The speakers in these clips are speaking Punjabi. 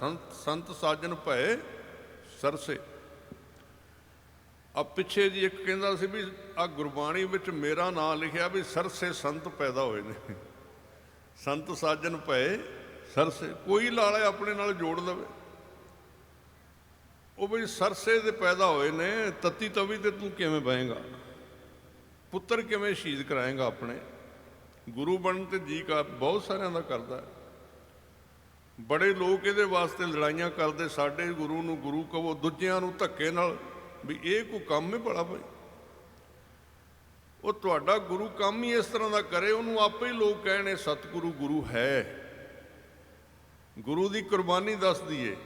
ਸੰਤ ਸੰਤ ਸਾਜਨ ਭਏ ਸਰਸੇ। ਆ ਪਿੱਛੇ ਜੀ ਇੱਕ ਕਹਿੰਦਾ ਸੀ ਵੀ ਆ ਗੁਰਬਾਣੀ ਵਿੱਚ ਮੇਰਾ ਨਾਮ ਲਿਖਿਆ ਵੀ ਸਰਸੇ ਸੰਤ ਪੈਦਾ ਹੋਏ ਨੇ। ਸੰਤ ਸਾਜਨ ਭਏ ਸਰਸੇ, ਕੋਈ ਲਾਲੇ ਆਪਣੇ ਨਾਲ ਜੋੜ ਲਵੇ। ਉਹ ਵੀ ਸਰਸੇ ਦੇ ਪੈਦਾ ਹੋਏ ਨੇ, ਤਤੀ ਤਵੀ ਤੇ ਤੂੰ ਕਿਵੇਂ ਬਹੇਗਾ ਪੁੱਤਰ ਕਿਵੇਂ ਸ਼ਹੀਦ ਕਰਾਏਗਾ ਆਪਣੇ? ਗੁਰੂ ਬਣਨ ਤੇ ਜੀ ਕਾ ਬਹੁਤ ਸਾਰਿਆਂ ਦਾ ਕਰਦਾ। ਹੈ ਬੜੇ ਲੋਕ ਇਹਦੇ ਵਾਸਤੇ ਲੜਾਈਆਂ ਕਰਦੇ, ਸਾਡੇ ਗੁਰੂ ਨੂੰ ਗੁਰੂ ਕਹੋ, ਦੂਜਿਆਂ ਨੂੰ ਧੱਕੇ ਨਾਲ, ਵੀ ਇਹ ਕੋਈ ਕੰਮ ਹੈ ਭਲਾ ਭਾਈ? ਉਹ ਤੁਹਾਡਾ ਗੁਰੂ ਕੰਮ ਹੀ ਇਸ ਤਰ੍ਹਾਂ ਦਾ ਕਰੇ, ਉਹਨੂੰ ਆਪੇ ਹੀ ਲੋਕ ਕਹਿਣੇ, ਸਤਿਗੁਰੂ ਗੁਰੂ ਹੈ। ਗੁਰੂ ਦੀ ਕੁਰਬਾਨੀ ਦੱਸਦੀ ਏ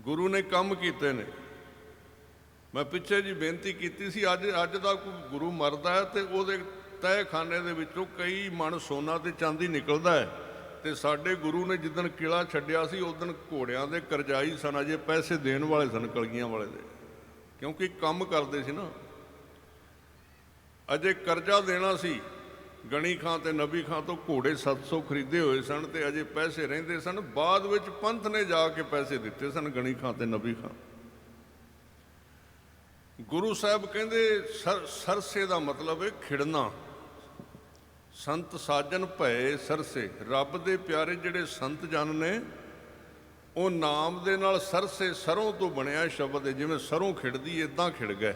ਗੁਰੂ ਨੇ ਕੰਮ ਕੀਤੇ ਨੇ। ਮੈਂ ਪਿੱਛੇ ਜੀ ਬੇਨਤੀ ਕੀਤੀ ਸੀ, ਅੱਜ ਅੱਜ ਦਾ ਕੋਈ ਗੁਰੂ ਮਰਦਾ ਹੈ ਤੇ ਉਹਦੇ ਤਹਿਖਾਨੇ ਦੇ ਵਿੱਚੋਂ ਕਈ ਮਣ ਸੋਨਾ ਤੇ ਚਾਂਦੀ ਨਿਕਲਦਾ ਹੈ। ਤੇ ਸਾਡੇ ਗੁਰੂ ਨੇ ਜਿੱਦਣ ਕਿਲਾ ਛੱਡਿਆ ਸੀ ਉਦੋਂ ਘੋੜਿਆਂ ਦੇ ਕਰਜ਼ਾਈ ਸਨ, ਅਜੇ ਪੈਸੇ ਦੇਣ ਵਾਲੇ ਸਨ, ਕਲਗੀਆਂ ਵਾਲੇ ਦੇ। ਕਿਉਂਕਿ ਕੰਮ ਕਰਦੇ ਸੀ ਨਾ। ਅਜੇ ਕਰਜ਼ਾ ਦੇਣਾ ਸੀ, ਗਣੀ ਖਾਂ ਤੇ ਨਬੀ ਖਾਂ ਤੋਂ ਘੋੜੇ 700 ਖਰੀਦੇ ਹੋਏ ਸਨ ਤੇ ਅਜੇ ਪੈਸੇ ਰਹਿੰਦੇ ਸਨ। ਬਾਅਦ ਵਿੱਚ ਪੰਥ ਨੇ ਜਾ ਕੇ ਪੈਸੇ ਦਿੱਤੇ ਸਨ, ਗਣੀ ਖਾਂ ਤੇ ਨਬੀ ਖਾਂ। ਗੁਰੂ ਸਾਹਿਬ ਕਹਿੰਦੇ, ਸਰ- ਸਰਸੇ ਦਾ ਮਤਲਬ ਹੈ ਖਿੜਨਾ। ਸੰਤ ਸਾਜਨ ਭਏ ਸਰਸੇ, ਰੱਬ ਦੇ ਪਿਆਰੇ ਜਿਹੜੇ ਸੰਤ ਜਨ ਨੇ, ਉਹ ਨਾਮ ਦੇ ਨਾਲ ਸਰਸੇ ਸਰੋਂ ਤੋਂ ਬਣਿਆ ਸ਼ਬਦ ਹੈ, ਜਿਵੇਂ ਸਰੋਂ ਖਿੜਦੀ ਇਦਾਂ ਖਿੜ ਗਏ।